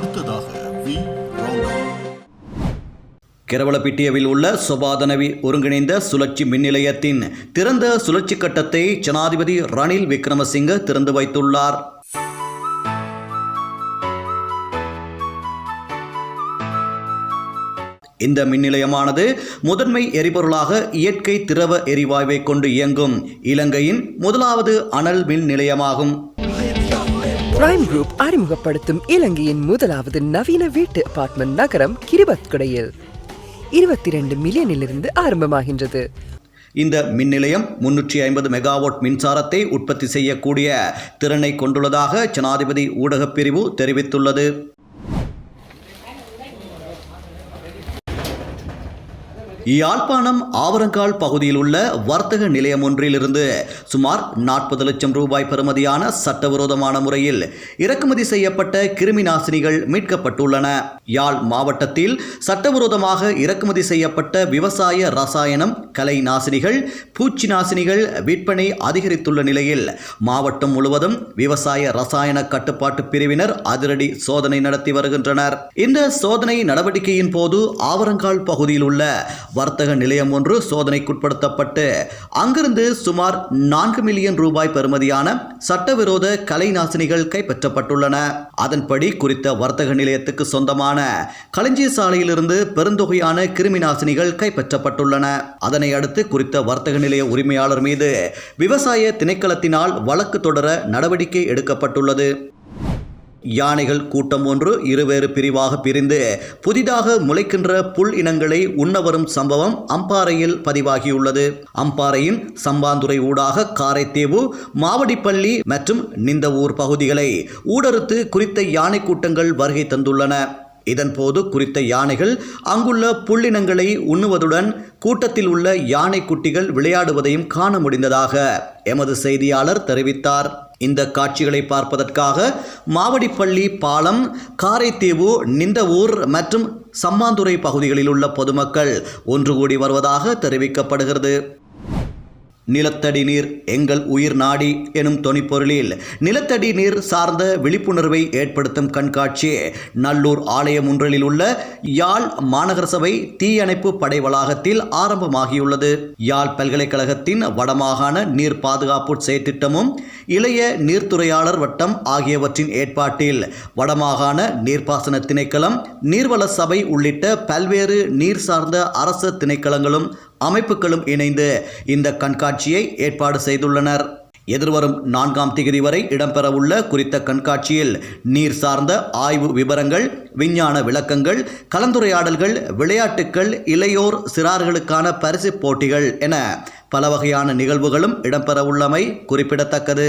அடுத்ததாக வி. கேரவளப்பிட்டியவில் உள்ள சுபாதனவி ஒருங்கிணைந்த சுழற்சி மின் நிலையத்தின் திறந்த சுழற்சி கட்டத்தை ஜனாதிபதி ரணில் விக்ரமசிங்க திறந்து வைத்துள்ளார். இந்த மின் நிலையமானது முதன்மை எரிபொருளாக இயற்கை திரவ எரிவாயுவை கொண்டு இயங்கும். இலங்கையின் முதலாவது அனல் மின் நிலையமாகும் பிரைம் குரூப் அறிமுகப்படுத்தும் இலங்கையின் முதலாவது நவீன வீட்டு அபார்ட்மெண்ட் நகரம் கிரிபத்குடையில். இருபத்தி ரெண்டு மில்லியனிலிருந்து ஆரம்பமாகின்றது. இந்த மின் நிலையம் முன்னூற்றி ஐம்பது மெகாவாட் மின்சாரத்தை உற்பத்தி செய்யக்கூடிய திறனை கொண்டுள்ளதாக ஜனாதிபதி ஊடகப் பிரிவு தெரிவித்துள்ளது. யாழ்ப்பாணம் ஆவரங்கால் பகுதியில் உள்ள வர்த்தக நிலையம் ஒன்றிலிருந்து சுமார் நாற்பது லட்சம் ரூபாய் பெறுமதியான சட்டவிரோதமான முறையில் இறக்குமதி செய்யப்பட்ட கிருமி நாசினிகள் மீட்கப்பட்டுள்ளன. யாழ் மாவட்டத்தில் சட்டவிரோதமாக இறக்குமதி செய்யப்பட்ட விவசாய ரசாயனம் கலை நாசினிகள் பூச்சி நாசினிகள் விற்பனை அதிகரித்துள்ள நிலையில் மாவட்டம் முழுவதும் விவசாய ரசாயன கட்டுப்பாட்டு பிரிவினர் அதிரடி சோதனை நடத்தி வருகின்றனர். இந்த சோதனை நடவடிக்கையின் போது ஆவரங்கால் பகுதியில் உள்ள வர்த்தக நிலையம் ஒன்று சோதனைக்குட்படுத்தப்பட்டு அங்கிருந்து சுமார் நான்கு மில்லியன் ரூபாய் பெறுமதியான சட்டவிரோத கலைநாசினிகள் கைப்பற்றப்பட்டுள்ளன. அதன்படி குறித்த வர்த்தக நிலையத்துக்கு சொந்தமான களஞ்சிய சாலையிலிருந்து பெருந்தொகையான கிருமி நாசினிகள் கைப்பற்றப்பட்டுள்ளன. அதனை அடுத்து குறித்த வர்த்தக நிலைய உரிமையாளர் மீது விவசாய திணைக்களத்தினால் வழக்கு தொடர நடவடிக்கை எடுக்கப்பட்டுள்ளது. யானைகள் கூட்டம் ஒன்று இருவேறு பிரிவாக பிரிந்து புதிதாக முளைக்கின்ற புல் இனங்களை உண்ணவரும் சம்பவம் அம்பாறையில் பதிவாகியுள்ளது. அம்பாறையின் சம்பாந்துறை ஊடாக காரைத்தீவு மாவடிப்பள்ளி மற்றும் நிந்தவூர் பகுதிகளை ஊடறுத்து குறித்த யானை கூட்டங்கள் வருகை தந்துள்ளன. இதன்போது குறித்த யானைகள் அங்குள்ள புள்ளினங்களை உண்ணுவதுடன் கூட்டத்தில் உள்ள யானை குட்டிகள் விளையாடுவதையும் காண முடிந்ததாக எமது செய்தியாளர் தெரிவித்தார். இந்த காட்சிகளை பார்ப்பதற்காக மாவடிப்பள்ளி பாலம் காரைத்தீவு நிந்தவூர் மற்றும் சம்மாந்துறை பகுதிகளில் உள்ள பொதுமக்கள் ஒன்று கூடி வருவதாக தெரிவிக்கப்படுகிறது. நிலத்தடி நீர் எங்கள் உயிர் நாடி எனும் தொனிப்பொருளில். நிலத்தடி நீர் சார்ந்த விழிப்புணர்வை ஏற்படுத்தும் கண்காட்சி நல்லூர் ஆலயம் ஒன்றில் உள்ள யாழ் மாநகர சபை தீயணைப்பு படை வளாகத்தில் ஆரம்பமாகியுள்ளது. யாழ் பல்கலைக்கழகத்தின் வடமாகாண நீர் பாதுகாப்பு செயற்திட்டமும் இளைய நீர்த்துறையாளர் வட்டம் ஆகியவற்றின் ஏற்பாட்டில் வடமாகாண நீர்ப்பாசன திணைக்களம் நீர்வள சபை உள்ளிட்ட பல்வேறு நீர் சார்ந்த அரசு திணைக்களங்களும் அமைப்புகளும் இணைந்து இந்த கண்காட்சி கண்காட்சியை ஏற்பாடு செய்துள்ளனர். எதிர்வரும் நான்காம் திகதி வரை இடம்பெறவுள்ள குறித்த கண்காட்சியில் நீர் சார்ந்த ஆய்வு விவரங்கள் விஞ்ஞான விளக்கங்கள் கலந்துரையாடல்கள் விளையாட்டுக்கள் இளையோர் சிறார்களுக்கான பரிசு போட்டிகள் என பல வகையான நிகழ்வுகளும் இடம்பெறவுள்ளமை குறிப்பிடத்தக்கது.